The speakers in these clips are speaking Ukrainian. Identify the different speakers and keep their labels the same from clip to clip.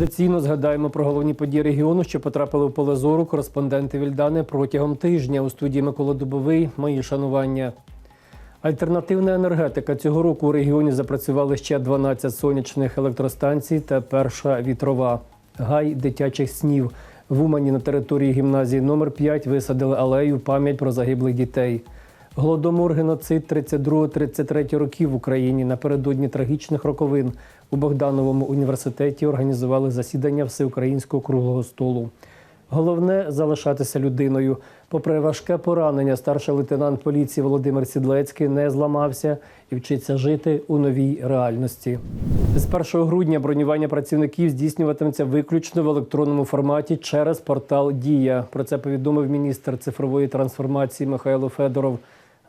Speaker 1: Традиційно згадаємо про головні події регіону, що потрапили в поле зору кореспонденти Вільдани протягом тижня у студії Микола Дубовий. Мої шанування. Альтернативна енергетика цього року у регіоні запрацювали ще 12 сонячних електростанцій та перша вітрова. Гай дитячих снів. В Умані на території гімназії номер 5 висадили алею пам'ять про загиблих дітей. Голодомор геноцид 32-33 років в Україні напередодні трагічних роковин у Богдановому університеті організували засідання всеукраїнського круглого столу. Головне залишатися людиною. Попри важке поранення, старший лейтенант поліції Володимир Сідлецький не зламався і вчиться жити у новій реальності. З 1 грудня бронювання працівників здійснюватиметься виключно в електронному форматі через портал Дія. Про це повідомив міністр цифрової трансформації Михайло Федоров.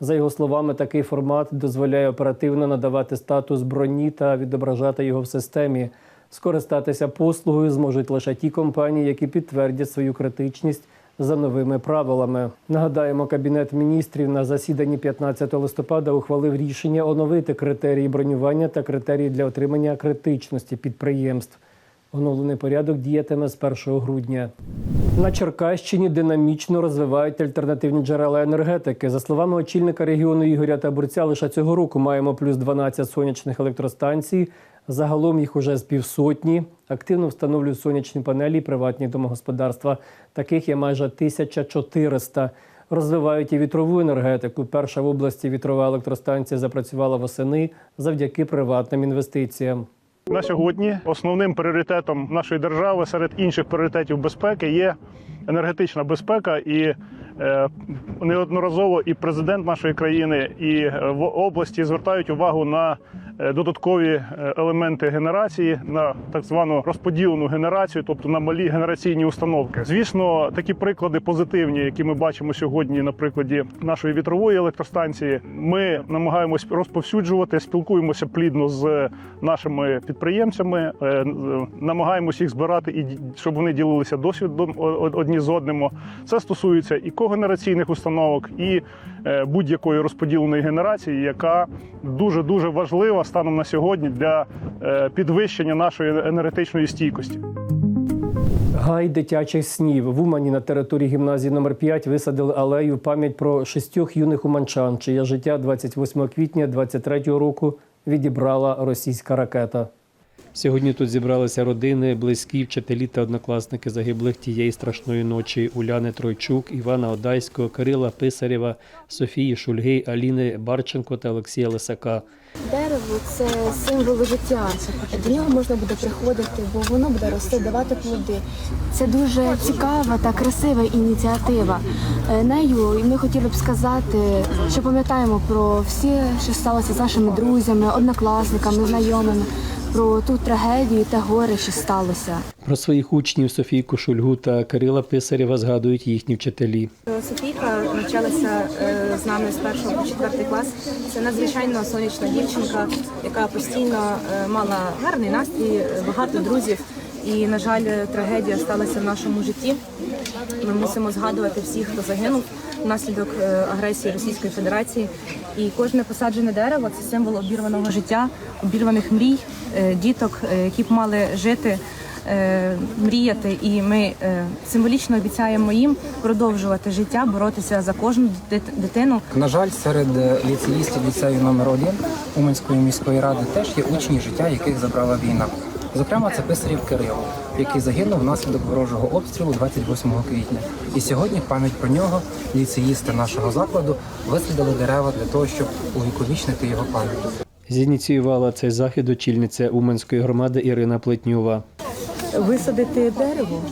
Speaker 1: За його словами, такий формат дозволяє оперативно надавати статус броні та відображати його в системі. Скористатися послугою зможуть лише ті компанії, які підтвердять свою критичність за новими правилами. Нагадаємо, кабінет міністрів на засіданні 15 листопада ухвалив рішення оновити критерії бронювання та критерії для отримання критичності підприємств. Оновлений порядок діятиме з 1 грудня. На Черкащині динамічно розвивають альтернативні джерела енергетики. За словами очільника регіону Ігоря Табурця, лише цього року маємо плюс 12 сонячних електростанцій. Загалом їх уже з півсотні. Активно встановлюють сонячні панелі і приватні домогосподарства. Таких є майже 1400. Розвивають і вітрову енергетику. Перша в області вітрова електростанція запрацювала восени завдяки приватним інвестиціям.
Speaker 2: На сьогодні основним пріоритетом нашої держави серед інших пріоритетів безпеки є енергетична безпека, і е, неодноразово і президент нашої країни, і е, в області звертають увагу на додаткові е, елементи генерації, на так звану розподілену генерацію, тобто на малі генераційні установки. Звісно, такі приклади позитивні, які ми бачимо сьогодні на прикладі нашої вітрової електростанції. Ми намагаємось розповсюджувати, спілкуємося плідно з нашими підприємцями, е, е, намагаємось їх збирати і щоб вони ділилися досвідом одні з одним. Це стосується і когенераційних установок, і е, будь-якої розподіленої генерації, яка дуже дуже важлива станом на сьогодні для е, підвищення нашої енергетичної стійкості.
Speaker 1: Гай дитячих снів в Умані на території гімназії номер 5 висадили алею пам'ять про шістьох юних уманчан, чиє життя 28 квітня 23-го року відібрала російська ракета. Сьогодні тут зібралися родини, близькі, вчителі та однокласники загиблих тієї страшної ночі Уляни Тройчук, Івана Одайського, Кирила Писарєва, Софії Шульги, Аліни Барченко та Олексія Лисака.
Speaker 3: Дерево це символ життя. До нього можна буде приходити, бо воно буде рости, давати плоди. Це дуже цікава та красива ініціатива. Е, Нею ми хотіли б сказати, що пам'ятаємо про все, що сталося з нашими друзями, однокласниками, знайомими, про ту трагедію та горе, що сталося.
Speaker 1: Про своїх учнів Софійку Шульгу та Кирила Писарєва згадують їхні вчителі.
Speaker 4: Софійка навчалася е, з нами з першого по четвертий клас. Це надзвичайно сонячна дівчинка, яка постійно е, мала гарний настрій, е, багато друзів. І, на жаль, трагедія сталася в нашому житті. Ми мусимо згадувати всіх, хто загинув внаслідок е, агресії Російської Федерації. І кожне посаджене дерево це символ обірваного життя, обірваних мрій, е, діток, е, які б мали жити мріяти, і ми символічно обіцяємо їм продовжувати життя, боротися за кожну дит- дитину.
Speaker 5: На жаль, серед ліцеїстів ліцею номер 1 Уманської міської ради теж є учні, життя яких забрала війна. Зокрема, це писарів Кирило, який загинув внаслідок ворожого обстрілу 28 квітня. І сьогодні в пам'ять про нього ліцеїсти нашого закладу висадили дерева для того, щоб увіковічнити його пам'ять.
Speaker 1: Зініціювала цей захід очільниця Уманської громади Ірина Плетнюва.
Speaker 6: Висадити дерево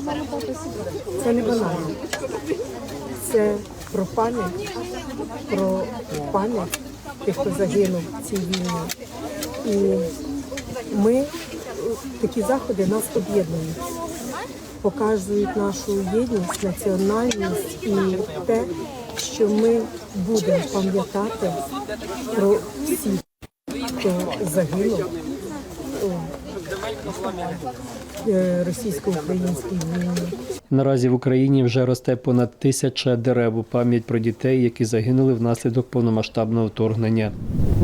Speaker 6: це не банально. Це про пам'ять, про пам'ять тих, хто загинув в цій війні. І ми такі заходи нас об'єднують, показують нашу єдність, національність і те, що ми будемо пам'ятати про всіх, хто загинув. Е, російсько-українській війні.
Speaker 1: Наразі в Україні вже росте понад тисяча дерев у пам'ять про дітей, які загинули внаслідок повномасштабного вторгнення.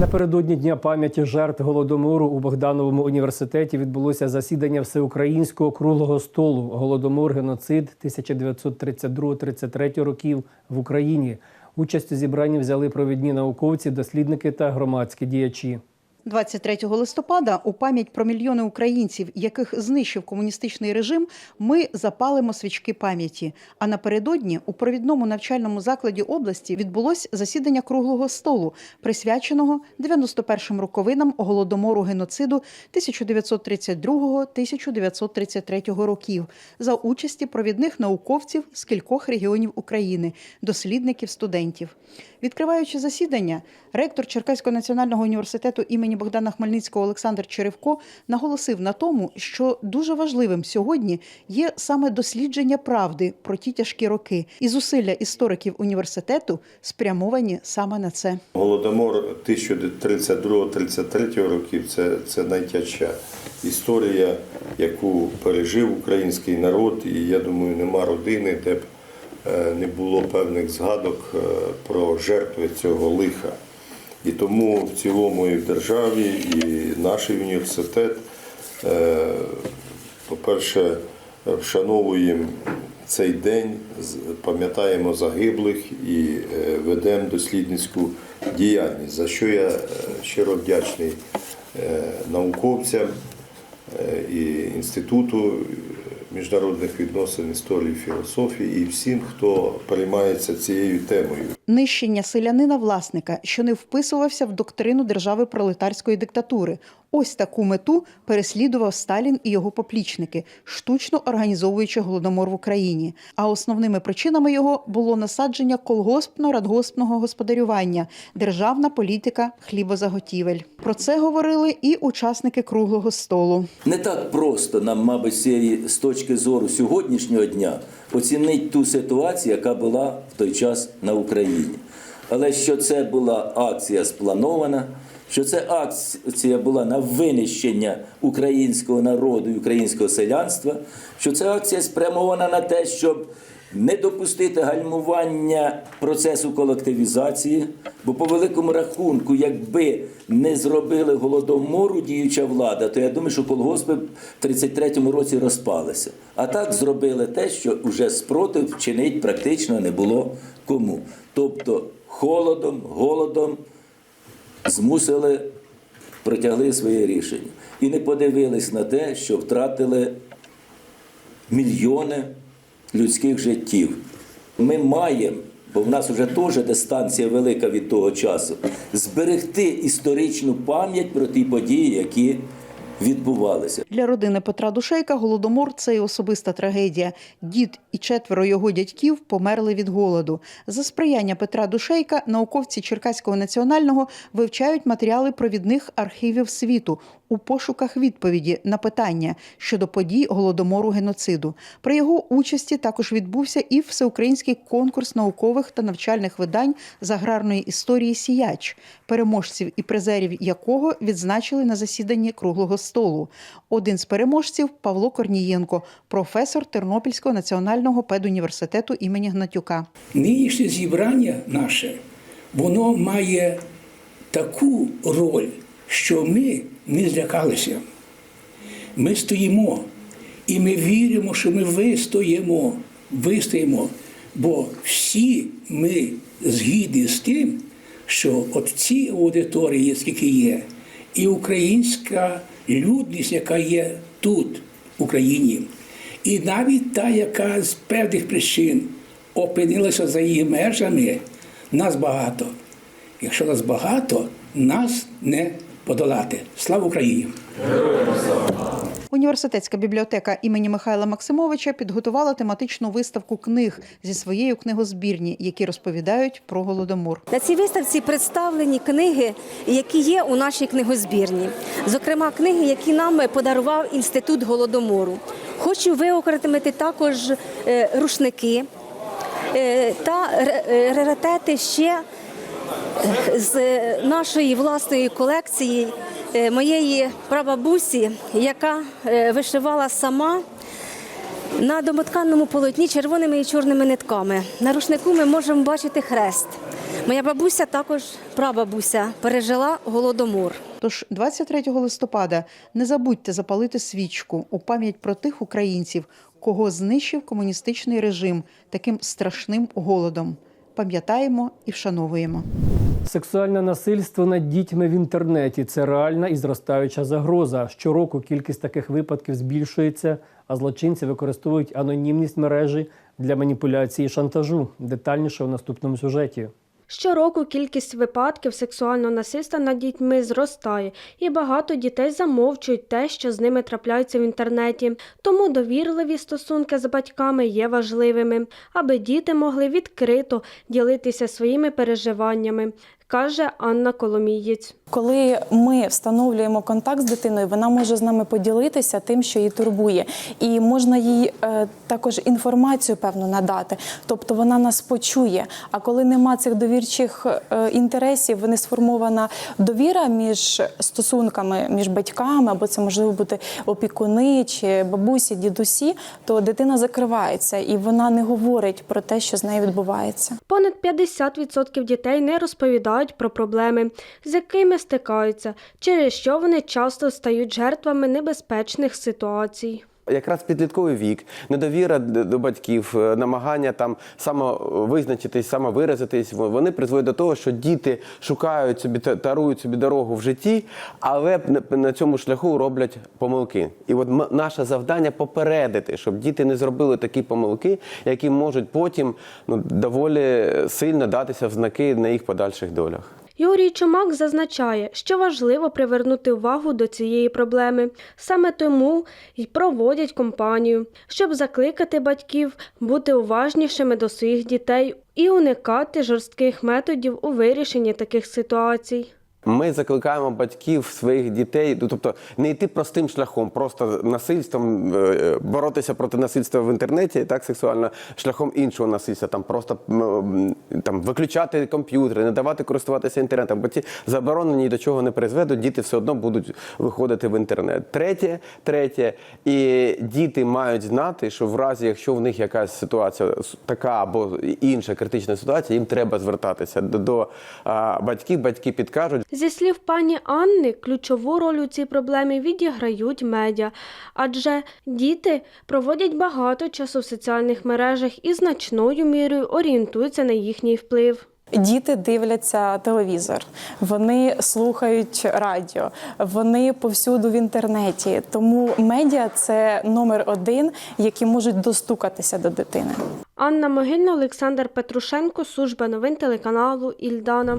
Speaker 1: Напередодні дня пам'яті жертв голодомору у Богдановому університеті відбулося засідання всеукраїнського круглого столу Голодомор геноцид 1932-33 років в Україні. Участь у зібранні взяли провідні науковці, дослідники та громадські діячі.
Speaker 7: 23 листопада у пам'ять про мільйони українців, яких знищив комуністичний режим, ми запалимо свічки пам'яті. А напередодні у провідному навчальному закладі області відбулось засідання круглого столу, присвяченого 91-м роковинам голодомору геноциду 1932-1933 років за участі провідних науковців з кількох регіонів України, дослідників, студентів. Відкриваючи засідання, ректор Черкаського національного університету імені Богдана Хмельницького Олександр Черевко наголосив на тому, що дуже важливим сьогодні є саме дослідження правди про ті тяжкі роки, і зусилля істориків університету спрямовані саме на це.
Speaker 8: Голодомор 1932-33 років це, це найтяжча історія, яку пережив український народ, і я думаю, нема родини, де б е, не було певних згадок е, про жертви цього лиха. І тому в цілому і в державі, і наш університет, е, по-перше, вшановуємо цей день, пам'ятаємо загиблих і е, ведемо дослідницьку діяльність, за що я е, щиро вдячний науковцям і Інституту міжнародних відносин, історії, філософії і всім, хто приймається цією темою.
Speaker 7: Нищення селянина власника, що не вписувався в доктрину держави пролетарської диктатури. Ось таку мету переслідував Сталін і його поплічники, штучно організовуючи голодомор в Україні. А основними причинами його було насадження колгоспно-радгоспного господарювання, державна політика хлібозаготівель. Про це говорили і учасники круглого столу.
Speaker 9: Не так просто нам, мабуть, цієї- з точки зору сьогоднішнього дня оцінити ту ситуацію, яка була в той час на Україні. Але що це була акція спланована, що це акція була на винищення українського народу і українського селянства, що це акція спрямована на те, щоб не допустити гальмування процесу колективізації, бо по великому рахунку, якби не зробили голодомору діюча влада, то я думаю, що колгоспи в 33-му році розпалися. А так зробили те, що вже спротив вчинити практично не було кому. Тобто холодом, голодом змусили, протягли своє рішення. І не подивились на те, що втратили мільйони людських життів. Ми маємо, бо в нас вже теж дистанція велика від того часу, зберегти історичну пам'ять про ті події, які відбувалися.
Speaker 7: Для родини Петра Душейка голодомор це і особиста трагедія. Дід і четверо його дядьків померли від голоду. За сприяння Петра Душейка науковці Черкаського національного вивчають матеріали провідних архівів світу у пошуках відповіді на питання щодо подій голодомору геноциду. При його участі також відбувся і всеукраїнський конкурс наукових та навчальних видань з аграрної історії Сіяч, переможців і призерів якого відзначили на засіданні круглого столу. Один з переможців Павло Корнієнко, професор Тернопільського національного педуніверситету імені Гнатюка.
Speaker 10: Нинішнє зібрання наше, воно має таку роль, що ми не злякалися. Ми стоїмо і ми віримо, що ми вистоїмо, вистоїмо, бо всі ми згідні з тим, що от ці аудиторії, скільки є, і українська людність, яка є тут, в Україні, і навіть та, яка з певних причин опинилася за її межами, нас багато. Якщо нас багато, нас не подолати. Слава Україні!
Speaker 7: Університетська бібліотека імені Михайла Максимовича підготувала тематичну виставку книг зі своєю книгозбірні, які розповідають про голодомор.
Speaker 11: На цій виставці представлені книги, які є у нашій книгозбірні. Зокрема, книги, які нам подарував інститут голодомору. Хочу виокремити також е, рушники е, та е, раритети ще з нашої власної колекції е, моєї прабабусі, яка е, вишивала сама на домотканому полотні червоними і чорними нитками. На рушнику ми можемо бачити хрест. Моя бабуся, також прабабуся, пережила голодомор.
Speaker 7: Тож 23 листопада не забудьте запалити свічку у пам'ять про тих українців, кого знищив комуністичний режим таким страшним голодом. Пам'ятаємо і вшановуємо.
Speaker 1: Сексуальне насильство над дітьми в інтернеті це реальна і зростаюча загроза. Щороку кількість таких випадків збільшується, а злочинці використовують анонімність мережі для маніпуляції і шантажу. Детальніше у наступному сюжеті.
Speaker 12: Щороку кількість випадків сексуального насильства над дітьми зростає, і багато дітей замовчують те, що з ними трапляється в інтернеті. Тому довірливі стосунки з батьками є важливими, аби діти могли відкрито ділитися своїми переживаннями, каже Анна Коломієць.
Speaker 13: Коли ми встановлюємо контакт з дитиною, вона може з нами поділитися тим, що її турбує, і можна їй е, також інформацію певно надати. Тобто вона нас почує. А коли нема цих довірчих е, інтересів, не сформована довіра між стосунками між батьками, або це можливо бути опікуни чи бабусі, дідусі, то дитина закривається і вона не говорить про те, що з нею відбувається.
Speaker 12: Понад 50% дітей не розповідають про проблеми, з якими стикаються, через що вони часто стають жертвами небезпечних ситуацій.
Speaker 14: Якраз підлітковий вік, недовіра до батьків, е, намагання там самовизначитись, самовиразитись, вони призводять до того, що діти шукають собі тарують собі дорогу в житті, але на- цьому шляху роблять помилки. І от наше завдання попередити, щоб діти не зробили такі помилки, які можуть потім ну доволі сильно датися в знаки на їх подальших долях.
Speaker 12: Юрій Чумак зазначає, що важливо привернути увагу до цієї проблеми. Саме тому й проводять компанію, щоб закликати батьків бути уважнішими до своїх дітей і уникати жорстких методів у вирішенні таких ситуацій.
Speaker 14: Ми закликаємо батьків своїх дітей, ну тобто не йти простим шляхом, просто насильством е, боротися проти насильства в інтернеті, так сексуально шляхом іншого насильства, там просто там виключати комп'ютери, не давати користуватися інтернетом. Бо ці заборонені ні до чого не призведуть, діти все одно будуть виходити в інтернет. Третє, третє, і діти мають знати, що в разі, якщо в них якась ситуація така або інша критична ситуація, їм треба звертатися до, до а, батьків. Батьки підкажуть.
Speaker 12: Зі слів пані Анни, ключову роль у цій проблемі відіграють медіа, адже діти проводять багато часу в соціальних мережах і значною мірою орієнтуються на їхній вплив.
Speaker 13: Діти дивляться телевізор, вони слухають радіо, вони повсюду в інтернеті. Тому медіа це номер один, які можуть достукатися до дитини.
Speaker 12: Анна Могильна, Олександр Петрушенко, служба новин телеканалу Ільдана.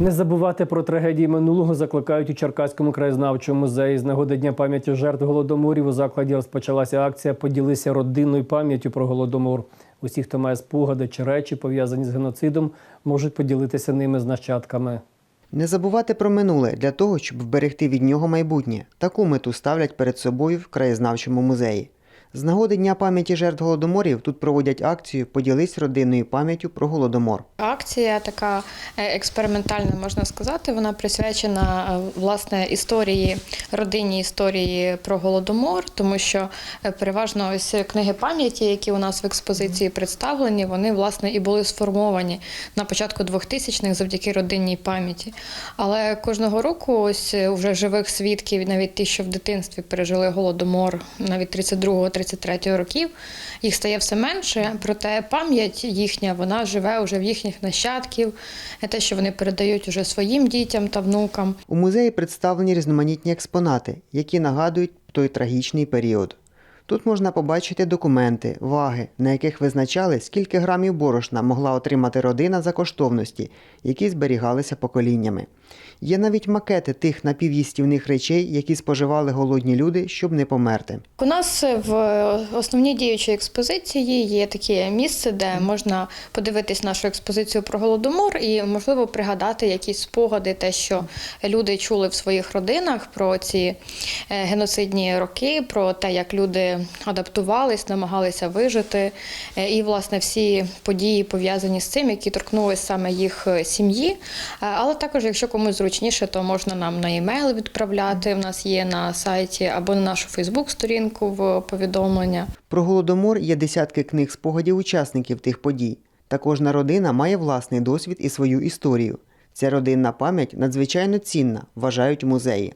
Speaker 1: Не забувати про трагедії минулого закликають у Черкаському краєзнавчому музеї. З нагоди Дня пам'яті жертв голодоморів у закладі розпочалася акція Поділися родинною пам'яттю про голодомор. Усі, хто має спогади чи речі, пов'язані з геноцидом, можуть поділитися ними з нащадками.
Speaker 15: Не забувати про минуле для того, щоб вберегти від нього майбутнє. Таку мету ставлять перед собою в краєзнавчому музеї. З нагоди Дня пам'яті жертв голодоморів тут проводять акцію Поділись родинною пам'яттю про голодомор.
Speaker 16: Акція така е, експериментальна, можна сказати. Вона присвячена е, власне історії родинній історії про голодомор, тому що е, переважно ось книги пам'яті, які у нас в експозиції представлені, вони власне і були сформовані на початку 2000-х завдяки родинній пам'яті. Але кожного року, ось е, вже живих свідків, навіть ті, що в дитинстві пережили голодомор, навіть 32-33 років, їх стає все менше. Проте пам'ять їхня вона живе вже в їхніх нащадків, те, що вони передають уже своїм дітям та внукам.
Speaker 15: У музеї представлені різноманітні експонати, які нагадують той трагічний період. Тут можна побачити документи, ваги, на яких визначали, скільки грамів борошна могла отримати родина за коштовності, які зберігалися поколіннями. Є навіть макети тих напів'їстівних речей, які споживали голодні люди, щоб не померти.
Speaker 16: У нас в основній діючій експозиції є таке місце, де можна подивитись нашу експозицію про голодомор і, можливо, пригадати якісь спогади, те, що люди чули в своїх родинах про ці е, геноцидні роки, про те, як люди адаптувались, намагалися вижити, е, і власне всі події пов'язані з цим, які торкнулись саме їх е, сім'ї. Е, Але також, якщо комусь зручніше, то можна нам на емейл відправляти. У нас є на сайті або на нашу Фейсбук-сторінку в повідомлення.
Speaker 15: Про голодомор є десятки книг спогадів учасників тих подій. Та кожна родина має власний досвід і свою історію. Ця родинна пам'ять надзвичайно цінна, вважають музеї.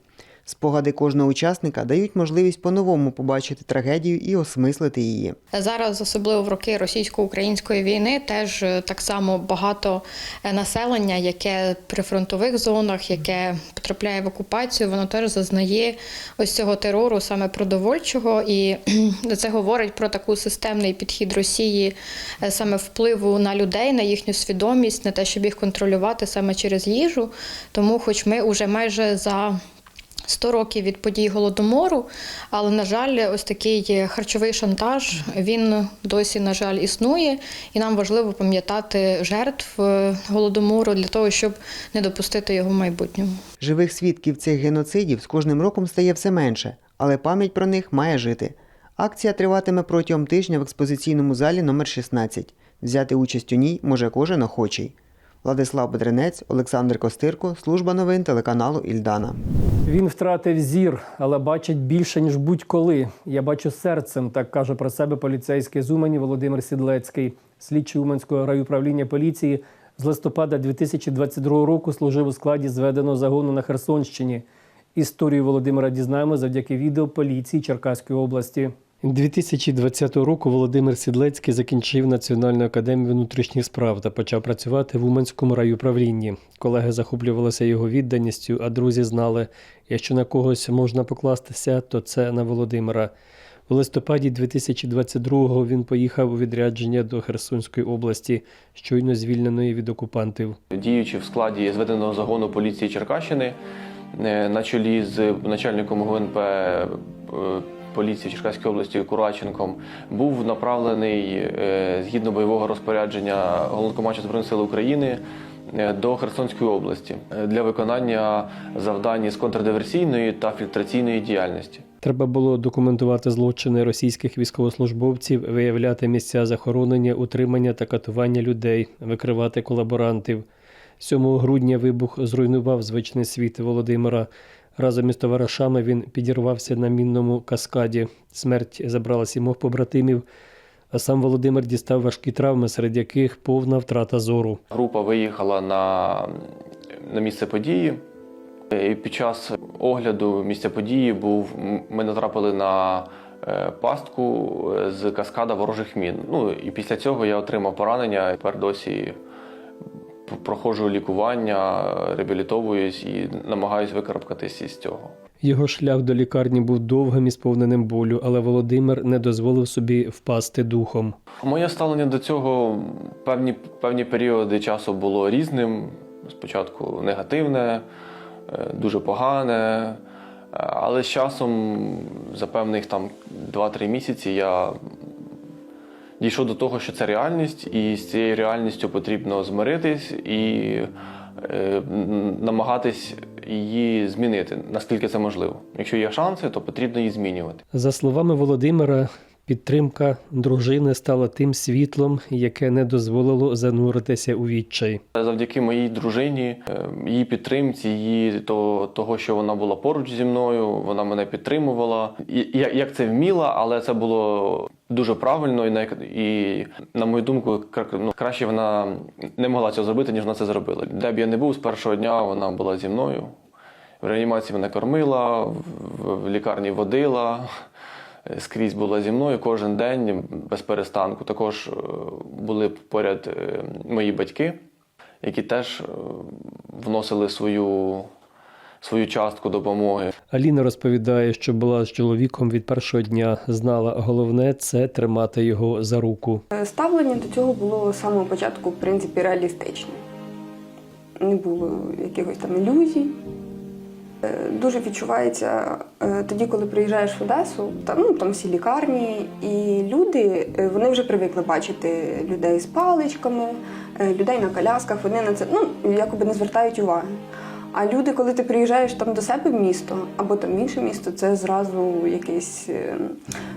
Speaker 15: Спогади кожного учасника дають можливість по-новому побачити трагедію і осмислити її.
Speaker 16: Зараз, особливо в роки російсько-української війни, теж е, так само багато е, населення, яке при фронтових зонах, яке потрапляє в окупацію, воно теж зазнає ось цього терору саме продовольчого, і це говорить про таку системний підхід Росії е, саме впливу на людей, на їхню свідомість, на те, щоб їх контролювати саме через їжу. Тому, хоч ми вже майже за 100 років від подій голодомору, але на жаль, ось такий харчовий шантаж він досі, на жаль, існує, і нам важливо пам'ятати жертв е, голодомору для того, щоб не допустити його в майбутньому.
Speaker 15: Живих свідків цих геноцидів з кожним роком стає все менше, але пам'ять про них має жити. Акція триватиме протягом тижня в експозиційному залі номер 16. Взяти участь у ній може кожен охочий. Владислав Бедренець, Олександр Костирко, служба новин телеканалу Ільдана.
Speaker 17: Він втратив зір, але бачить більше ніж будь-коли. Я бачу серцем, так каже про себе поліцейський з Умані Володимир Сідлецький, слідчий Уманського райуправління поліції. З листопада 2022 року служив у складі зведеного загону на Херсонщині. Історію Володимира дізнаємо завдяки відео поліції Черкаської області. 2020 року Володимир Сідлецький закінчив Національну академію внутрішніх справ та почав працювати в Уманському райуправлінні. Колеги захоплювалися його відданістю, а друзі знали, якщо на когось можна покластися, то це на Володимира. У листопаді 2022-го він поїхав у відрядження до Херсонської області, щойно звільненої від окупантів.
Speaker 18: Діючи в складі зведеного загону поліції Черкащини е, на чолі з начальником ГУНП е, поліції Черкаської області Кураченком, був направлений е, згідно бойового розпорядження Головнокомандувача Збройних сил України е, до Херсонської області е, для виконання завдань з контрдиверсійної та фільтраційної діяльності.
Speaker 17: Треба було документувати злочини російських військовослужбовців, виявляти місця захоронення, утримання та катування людей, викривати колаборантів. 7 грудня вибух зруйнував звичний світ Володимира. Разом із товаришами він підірвався на мінному каскаді. Смерть забрала сімох побратимів, а сам Володимир дістав важкі травми, серед яких повна втрата зору.
Speaker 18: Група виїхала на, на місце події. І під час огляду місця події був ми натрапили на е, пастку з каскада ворожих мін. Ну і після цього я отримав поранення. Тепер досі проходжу лікування, реабілітовуюсь і намагаюсь викарабкатись із цього.
Speaker 17: Його шлях до лікарні був довгим і сповненим болю, але Володимир не дозволив собі впасти духом.
Speaker 18: Моє ставлення до цього певні, певні періоди часу було різним. Спочатку негативне, е, дуже погане. Але з часом, за певних там 2-3 місяці, я дійшов до того, що це реальність, і з цією реальністю потрібно змиритись і е, намагатись її змінити, наскільки це можливо. Якщо є шанси, то потрібно її змінювати.
Speaker 17: За словами Володимира, підтримка дружини стала тим світлом, яке не дозволило зануритися у відчай.
Speaker 18: Завдяки моїй дружині, е, її підтримці, її то, того, що вона була поруч зі мною, вона мене підтримувала. І, як, це вміла, але це було дуже правильно і на, і, на мою думку, ну, краще вона не могла цього зробити, ніж вона це зробила. Де б я не був з першого дня, вона була зі мною. В реанімації мене кормила, в лікарні водила. Скрізь була зі мною кожен день без перестанку. Також були поряд мої батьки, які теж вносили свою, свою частку допомоги.
Speaker 17: Аліна розповідає, що була з чоловіком від першого дня. Знала, головне це тримати його за руку.
Speaker 19: Ставлення до цього було з самого початку, в принципі, реалістичне. Не було якихось там ілюзій. Дуже відчувається тоді, коли приїжджаєш в Одесу, там, ну, там всі лікарні, і люди вони вже привикли бачити людей з паличками, людей на колясках, вони на це ну, якоби не звертають уваги. А люди, коли ти приїжджаєш там до себе в місто або там в інше місто, це зразу якийсь.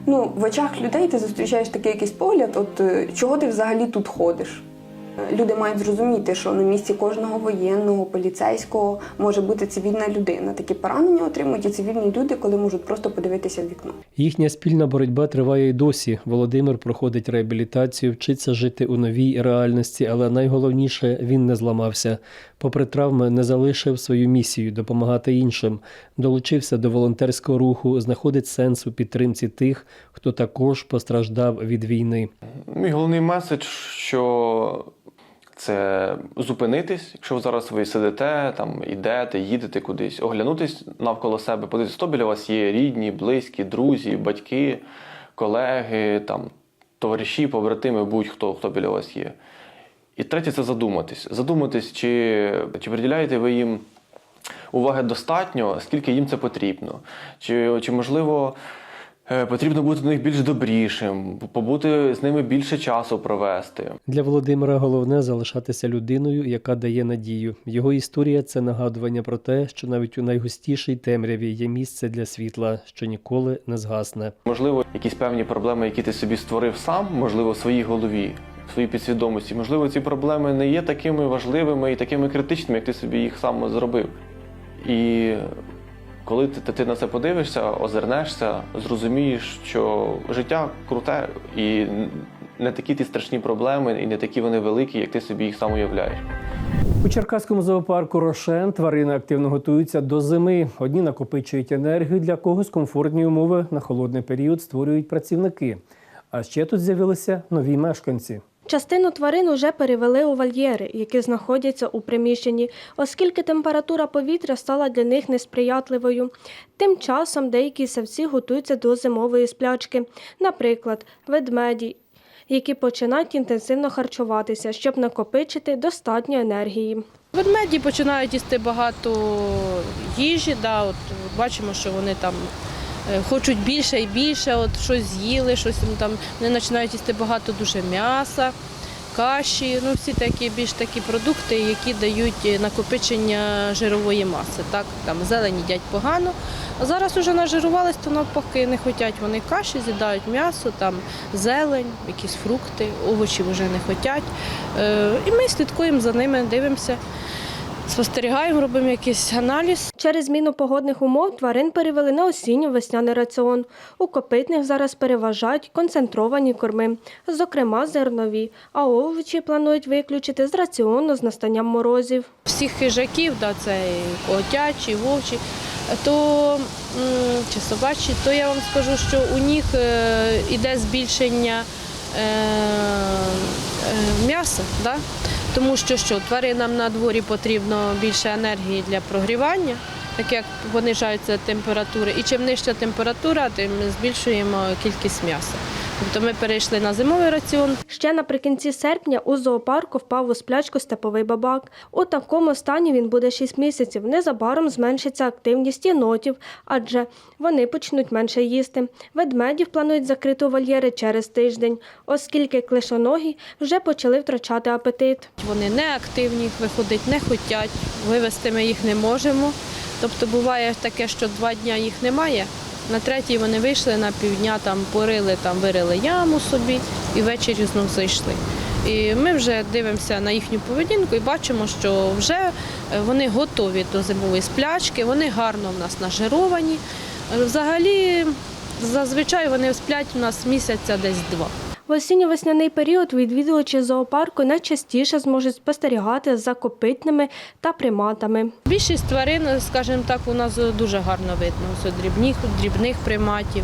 Speaker 19: Ну, в очах людей ти зустрічаєш такий якийсь погляд, от чого ти взагалі тут ходиш? Люди мають зрозуміти, що на місці кожного воєнного, поліцейського може бути цивільна людина. Такі поранення отримують і цивільні люди, коли можуть просто подивитися в вікно.
Speaker 1: Їхня спільна боротьба триває й досі. Володимир проходить реабілітацію, вчиться жити у новій реальності, але найголовніше він не зламався. Попри травми, не залишив свою місію допомагати іншим, долучився до волонтерського руху, знаходить сенс у підтримці тих, хто також постраждав від війни.
Speaker 18: Мій головний меседж, що це зупинитись, якщо ви зараз ви сидите, там ідете, їдете кудись, оглянутись навколо себе, подивитися, хто біля вас є, рідні, близькі, друзі, батьки, колеги, там, товариші, побратими, будь-хто, хто біля вас є. І третє це задуматись. Задуматись, чи, чи приділяєте ви їм уваги достатньо, скільки їм це потрібно. Чи, чи можливо. Е, Потрібно бути до них більш добрішим, побути з ними більше часу провести.
Speaker 1: Для Володимира головне залишатися людиною, яка дає надію. Його історія це нагадування про те, що навіть у найгустішій темряві є місце для світла, що ніколи не згасне.
Speaker 18: Можливо, якісь певні проблеми, які ти собі створив сам, можливо, в своїй голові, в своїй підсвідомості. Можливо, ці проблеми не є такими важливими і такими критичними, як ти собі їх сам зробив. І коли ти, ти на це подивишся, озирнешся, зрозумієш, що життя круте і не такі ті страшні проблеми, і не такі вони великі, як ти собі їх сам уявляєш.
Speaker 1: У Черкаському зоопарку Рошен тварини активно готуються до зими. Одні накопичують енергію, для когось комфортні умови на холодний період створюють працівники. А ще тут з'явилися нові мешканці.
Speaker 12: Частину тварин уже перевели у вольєри, які знаходяться у приміщенні, оскільки температура повітря стала для них несприятливою. Тим часом деякі савці готуються до зимової сплячки, наприклад, ведмеді, які починають інтенсивно харчуватися, щоб накопичити достатньо енергії.
Speaker 20: Ведмеді починають їсти багато їжі, да, от бачимо, що вони там хочуть більше і більше, от щось з'їли, щось їм там вони починають їсти багато дуже м'яса, каші, ну всі такі більш такі продукти, які дають е, накопичення жирової маси. Так, там зелень їдять погано. А зараз вже нажирувались, то навпаки не хочуть. Вони каші з'їдають м'ясо, там зелень, якісь фрукти, овочі вже не хочуть. Е, і ми слідкуємо за ними, дивимося. Спостерігаємо, робимо якийсь аналіз.
Speaker 12: Через зміну погодних умов тварин перевели на осінньо-весняний раціон. У копитних зараз переважають концентровані корми, зокрема зернові, а овочі планують виключити з раціону з настанням морозів.
Speaker 20: Всіх хижаків, да, це і котячі, вовчі, то чи собачі, то я вам скажу, що у них е, іде збільшення е, е, м'яса. Да? Тому що, що тваринам на дворі потрібно більше енергії для прогрівання, так як понижаються температури. І чим нижча температура, тим збільшуємо кількість м'яса. Тобто ми перейшли на зимовий раціон.
Speaker 12: Ще наприкінці серпня у зоопарку впав у сплячку степовий бабак. У такому стані він буде 6 місяців. Незабаром зменшиться активність єнотів, адже вони почнуть менше їсти. Ведмедів планують закрити у вольєри через тиждень, оскільки клишоногі вже почали втрачати апетит.
Speaker 20: Вони не активні, виходить не хочуть, вивезти ми їх не можемо. Тобто буває таке, що два дні їх немає. На третій вони вийшли на півдня, там порили, там вирили яму собі і ввечері знов зайшли. І ми вже дивимося на їхню поведінку і бачимо, що вже е, вони готові до зимової сплячки, вони гарно в нас нажировані. Е, Взагалі, зазвичай вони сплять у нас місяця десь два.
Speaker 12: В осінньо-весняний період відвідувачі зоопарку найчастіше зможуть спостерігати за копитними та приматами.
Speaker 20: Більшість тварин, скажімо так, у нас дуже гарно видно. Дрібних, дрібних приматів,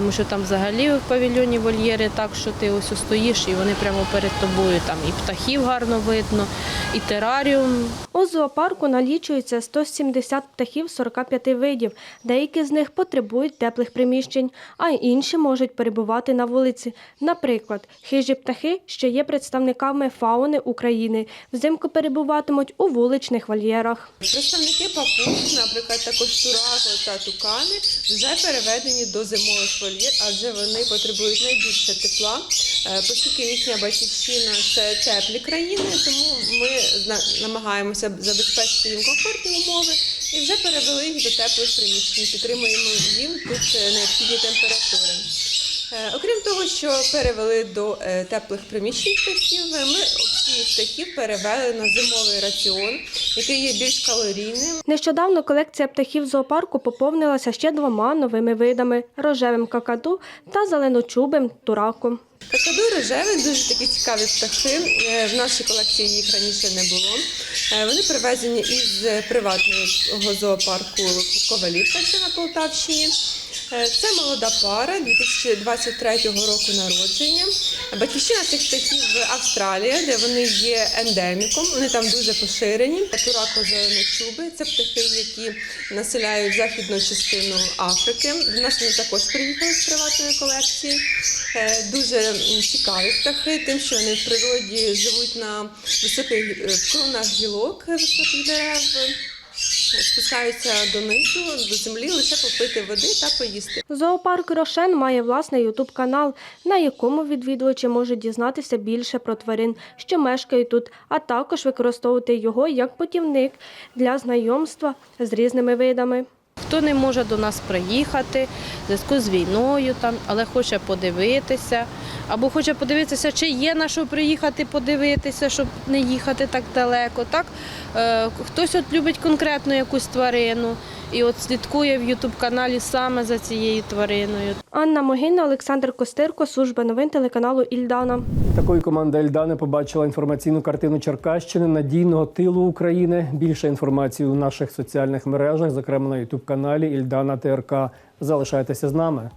Speaker 20: тому що там взагалі в павільйоні вольєри так, що ти ось стоїш і вони прямо перед тобою. Там і птахів гарно видно, і тераріум.
Speaker 12: У зоопарку налічується 170 птахів 45 видів. Деякі з них потребують теплих приміщень, а інші можуть перебувати на вулиці. Наприклад, хижі птахи, що є представниками фауни України, взимку перебуватимуть у вуличних вольєрах.
Speaker 21: Представники папуг, наприклад, також турако та тукани, вже переведені до зимових вольєр, адже вони потребують найбільше тепла, Е, оскільки їхня батьківщина це теплі країни, тому ми намагаємося забезпечити їм комфортні умови і вже перевели їх до теплих приміщень. Підтримуємо їм тут е, необхідні температури. Е, Окрім того, що перевели до е, теплих приміщень птахів, е, ми всіх птахів перевели на зимовий раціон, який є більш калорійним.
Speaker 12: Нещодавно колекція птахів зоопарку поповнилася ще двома новими видами рожевим какаду та зеленочубим тураком.
Speaker 21: Какаду рожевий дуже такі цікаві птахи. В нашій колекції їх раніше не було. Вони привезені із приватного зоопарку Ковалівка, що на Полтавщині. Е, Це молода пара 2023 року народження. Батьківщина цих птахів Австралія, де вони є ендеміком. Вони там дуже поширені. Турако зеленочуби це птахи, які населяють західну частину Африки. До нас вони також приїхали з приватної колекції. Е, Дуже цікаві птахи, тим, що вони в природі живуть на високих е, кронах гілок високих дерев. Спускаються донизу, до землі лише попити води та поїсти.
Speaker 12: Зоопарк Рошен має власний ютуб канал, на якому відвідувачі можуть дізнатися більше про тварин, що мешкають тут, а також використовувати його як путівник для знайомства з різними видами.
Speaker 20: Хто не може до нас приїхати в зв'язку з війною, там, але хоче подивитися, або хоче подивитися, чи є на що приїхати подивитися, щоб не їхати так далеко. Так? Е, хтось от любить конкретну якусь тварину і от слідкує в Ютуб-каналі саме за цією твариною.
Speaker 12: Анна Могильна, Олександр Костирко, служба новин телеканалу Ільдана.
Speaker 1: Такою команда Ільдани побачила інформаційну картину Черкащини надійного тилу України. Більше інформації у наших соціальних мережах, зокрема на Ютуб каналі Ільдана ТРК. Залишайтеся з нами.